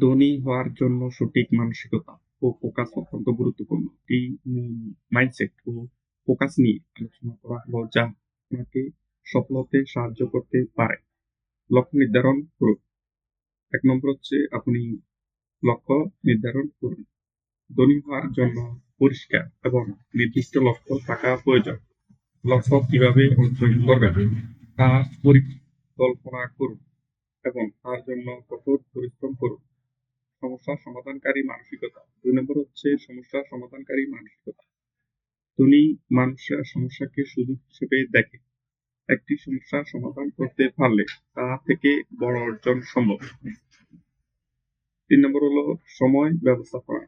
ধনী হওয়ার জন্য সঠিক মানসিকতা ও ফোকাস অত্যন্ত গুরুত্বপূর্ণ। এই মাইন্ডসেট ও ফোকাস নিয়ে আলোচনা করা হলো যা আপনাকে সফল হতে সাহায্য করতে পারে। লক্ষ্য নির্ধারণ করুন। এক নম্বর হচ্ছে আপনি লক্ষ্য নির্ধারণ করুন। ধনী হওয়ার জন্য পরিষ্কার এবং নির্দিষ্ট লক্ষ্য থাকা প্রয়োজন। লক্ষ্য কীভাবে অর্জন করবেন তা পরিকল্পনা করুন এবং তার জন্য কঠোর পরিশ্রম করুন। সমস্যা সমাধানকারী মানসিকতা। দুই নম্বর হচ্ছে সমস্যা সমাধানকারী মানসিকতা। ধনী মানুষরা সমস্যাকে সুযোগ হিসেবে দেখে একটি সমস্যা সমাধান করতে পারলে তা থেকে বড় অর্জন সম্ভব। তিন নম্বর হলো সময় ব্যবস্থাপনা।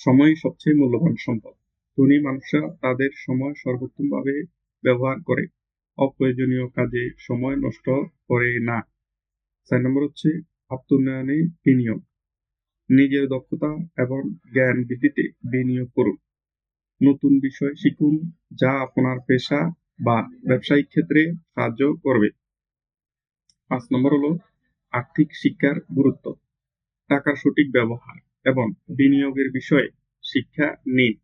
সময় সবচেয়ে মূল্যবান সম্পদ। ধনী মানুষরা তাদের সময় সর্বোত্তমভাবে ব্যবহার করে। অপ্রয়োজনীয় কাজে সময় নষ্ট করে না। চার নম্বর হচ্ছে আত্মোন্নয়নে বিনিয়োগ। নিজের দক্ষতা এবং জ্ঞান বৃদ্ধিতে বিনিয়োগ করুন। নতুন বিষয় শিখুন যা আপনার পেশা বা ব্যবসায়িক ক্ষেত্রে সাহায্য করবে। পাঁচ নম্বর হলো আর্থিক শিক্ষার গুরুত্ব। টাকার সঠিক ব্যবহার এবং বিনিয়োগের বিষয়ে শিক্ষা নিন।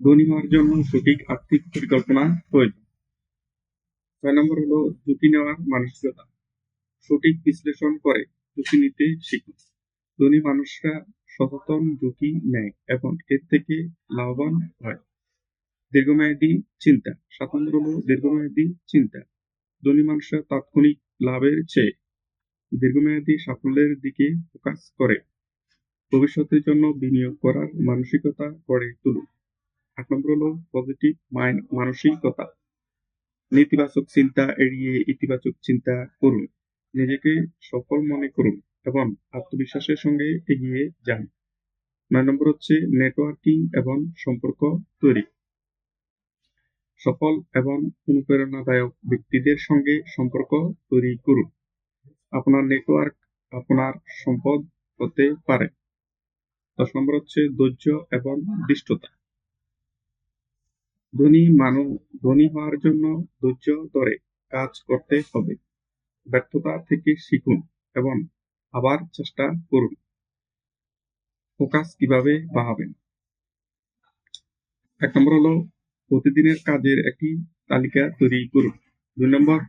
ধনী হওয়ার জন্য সঠিক আর্থিক পরিকল্পনা প্রয়োজন। ছয় নম্বর হলো ঝুঁকি নেওয়ার মানসিকতা। সঠিক বিশ্লেষণ করে ঝুঁকি নিতে শিখুন। ধনী মানুষরা সচেতন ঝুঁকি নেয় এবং এর থেকে লাভবান হয়। দীর্ঘমেয়াদী চিন্তা সাত নম্বর হলো দীর্ঘমেয়াদী চিন্তা। ধনী মানুষরা তাৎক্ষণিক লাভের চেয়ে দীর্ঘমেয়াদী সাফল্যের দিকে ফোকাস করে। ভবিষ্যতের জন্য বিনিয়োগ করার মানসিকতা গড়ে তুলুন। আট নম্বর হলো পজিটিভ মাইন্ড মানসিকতা। নেতিবাচক চিন্তা এড়িয়ে ইতিবাচক চিন্তা করুন। নিজেকে সফল মনে করুন এবং আত্মবিশ্বাসের সঙ্গে এগিয়ে যান। নয় নম্বর হচ্ছে নেটওয়ার্কিং এবং সম্পর্ক তৈরি। সফল এবং অনুপ্রেরণাদায়ক ব্যক্তিদের সঙ্গে সম্পর্ক তৈরি করুন। আপনার নেটওয়ার্ক আপনার সম্পদ হতে পারে। দশ নম্বর হচ্ছে ধৈর্য এবং দৃষ্টতা। ধনী মানুষ ধনী হওয়ার জন্য ধৈর্য ধরে কাজ করতে হবে। ব্যর্থতা থেকে শিখুন এবং আবার চেষ্টা করুন। ফোকাস কীভাবে বাড়াবেন? এক নম্বর হলো প্রতিদিনের কাজের একটি তালিকা তৈরি করুন। দুই নম্বর,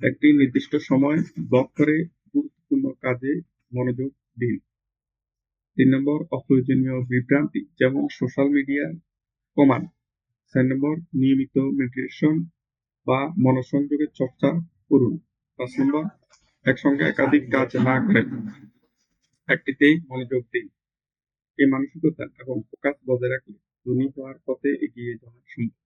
একটি নির্দিষ্ট সময় ব্লক করে গুরুত্বপূর্ণ কাজে মনোযোগ দিন। তিন নম্বর, অপ্রয়োজনীয় বিভ্রান্তি যেমন সোশ্যাল মিডিয়া কমান। চার নম্বর, নিয়মিত মেডিটেশন বা মনোসংযোগের চর্চা করুন। পাঁচ নম্বর একসঙ্গে একাধিক কাজ না করে একটিতেই মনোযোগ দিন এই মানসিকতা এবং ফোকাস বজায় রাখলে ধনী হওয়ার পথে এগিয়ে যাওয়া সম্ভব।